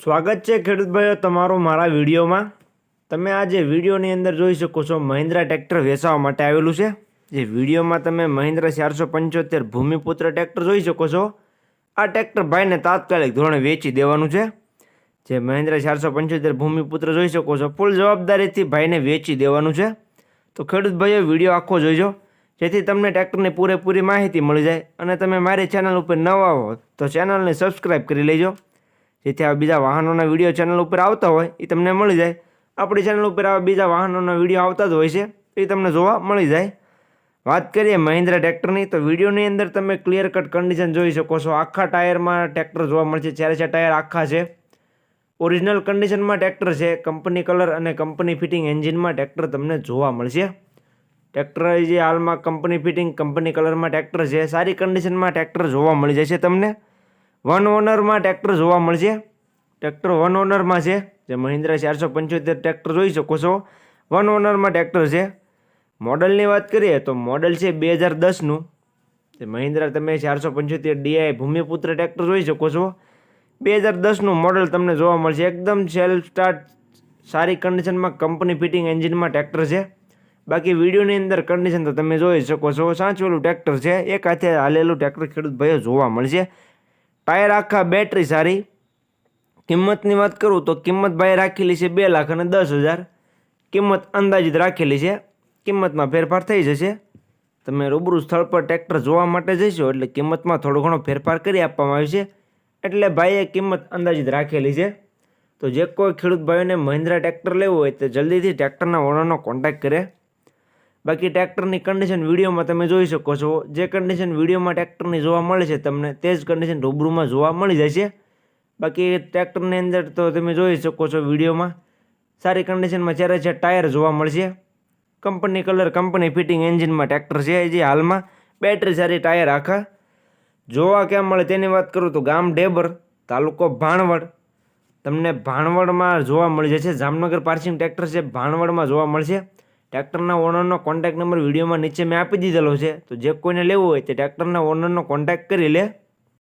સ્વાગત છે ખેડૂત ભાઈઓ તમારું મારા વિડીયોમાં. તમે આ જે વિડીયોની અંદર જોઈ શકો છો મહિન્દ્રા ટ્રેક્ટર વેચાવા માટે આવેલું છે. જે વિડીયોમાં તમે મહિન્દ્રા ચારસો પંચોતેર ભૂમિપુત્ર ટ્રેક્ટર જોઈ શકો છો. આ ટ્રેક્ટર ભાઈને તાત્કાલિક ધોરણે વેચી દેવાનું છે. જે મહિન્દ્રા ચારસો પંચોતેર ભૂમિપુત્ર જોઈ શકો છો. ફૂલ જવાબદારીથી ભાઈને વેચી દેવાનું છે. તો ખેડૂત ભાઈઓ, વીડિયો આખો જોઈજો. જેથી તમને ટ્રેક્ટરની પૂરેપૂરી માહિતી મળી જાય અને તમે મારી ચેનલ ઉપર નવા હો તો ચેનલને સબસ્ક્રાઈબ કરી લેજો. જેથી આ બીજા વાહનોના વીડિયો ચેનલ ઉપર આવતા હોય એ તમને મળી જાય. આપણી ચેનલ ઉપર આવા બીજા વાહનોના વીડિયો આવતા જ હોય છે એ તમને જોવા મળી જાય. વાત કરીએ મહિન્દ્રા ટ્રેક્ટરની, તો વિડીયોની અંદર તમે ક્લિયર કટ કન્ડિશન જોઈ શકો છો. આખા ટાયરમાં ટ્રેક્ટર જોવા મળશે. ચારે ચાર ટાયર આખા છે. ઓરિજિનલ કન્ડિશનમાં ટ્રેક્ટર છે. કંપની કલર અને કંપની ફિટિંગ એન્જિનમાં ટ્રેક્ટર તમને જોવા મળશે. ટ્રેક્ટર જે હાલમાં કંપની ફિટિંગ કંપની કલરમાં ટ્રેક્ટર છે. સારી કન્ડિશનમાં ટ્રેક્ટર જોવા મળી જશે તમને. વન ઓનરમાં ટ્રેક્ટર જોવા મળશે. ટ્રેક્ટર વન ઓનરમાં છે. જે મહિન્દ્રા ચારસો પંચોતેર ટ્રેક્ટર જોઈ શકો છો. વન ઓનરમાં ટ્રેક્ટર છે. મોડલની વાત કરીએ તો મોડલ છે બે હજાર દસનું. જે મહિન્દ્રા તમે ચારસો પંચોતેર ડીઆઈ ભૂમિપુત્ર ટ્રેક્ટર જોઈ શકો છો. બે હજાર દસનું મોડલ તમને જોવા મળશે. એકદમ સેલ્ફ સ્ટાર્ટ સારી કન્ડિશનમાં કંપની ફિટિંગ એન્જિનમાં ટ્રેક્ટર છે. બાકી વિડીયોની અંદર કન્ડિશન તો તમે જોઈ શકો છો. સાચવેલું ટ્રેક્ટર છે. એક હાથે હાલેલું ટ્રેક્ટર ખેડૂત ભાઈઓ જોવા મળશે. ટાયર આખા બેટરી સારી. કિંમતની વાત કરું તો કિંમત ભાઈ રાખેલી છે બે લાખ અને દસ હજાર. કિંમત અંદાજિત રાખેલી છે. કિંમતમાં ફેરફાર થઈ જશે. તમે રૂબરૂ સ્થળ પર ટ્રેક્ટર જોવા માટે જઈશો એટલે કિંમતમાં થોડો ઘણો ફેરફાર કરી આપવામાં આવ્યો છે એટલે ભાઈએ કિંમત અંદાજિત રાખેલી છે. તો જે કોઈ ખેડૂત ભાઈઓને મહિન્દ્રા ટ્રેક્ટર લેવું હોય તો જલ્દીથી ટ્રેક્ટરના ઓનરનો કોન્ટેક્ટ કરે. બાકી ટ્રેક્ટરની કન્ડિશન વિડીયોમાં તમે જોઈ શકો છો. જે કન્ડિશન વિડીયોમાં ટ્રેક્ટરની જોવા મળે છે તમને, તે જ કન્ડિશન રૂબરૂમાં જોવા મળી જાય છે બાકી ટ્રેક્ટરની અંદર તો તમે જોઈ શકો છો વિડીયોમાં, સારી કન્ડિશનમાં જ્યારે ચાર ટાયર જોવા મળશે, કંપની કલર, કંપની ફિટિંગ એન્જિનમાં ટ્રેક્ટર છે જે હાલમાં, બેટરી સારી ટાયર આખા. જોવા ક્યાં મળે તેની વાત કરું તો ગામ ડેબર તાલુકો ભાણવડ. તમને ભાણવડમાં જોવા મળી જશે, જામનગર પાર્સિંગ ટ્રેક્ટર છે, ભાણવડમાં જોવા મળશે. ટ્રેક્ટરના ઓનરનો કોન્ટેક્ટ નંબર વિડીયોમાં નીચે મેં આપી દીધેલો છે. તો જે કોઈને લેવું હોય તે ટ્રેક્ટરના ઓનરનો કોન્ટેક્ટ કરી લે.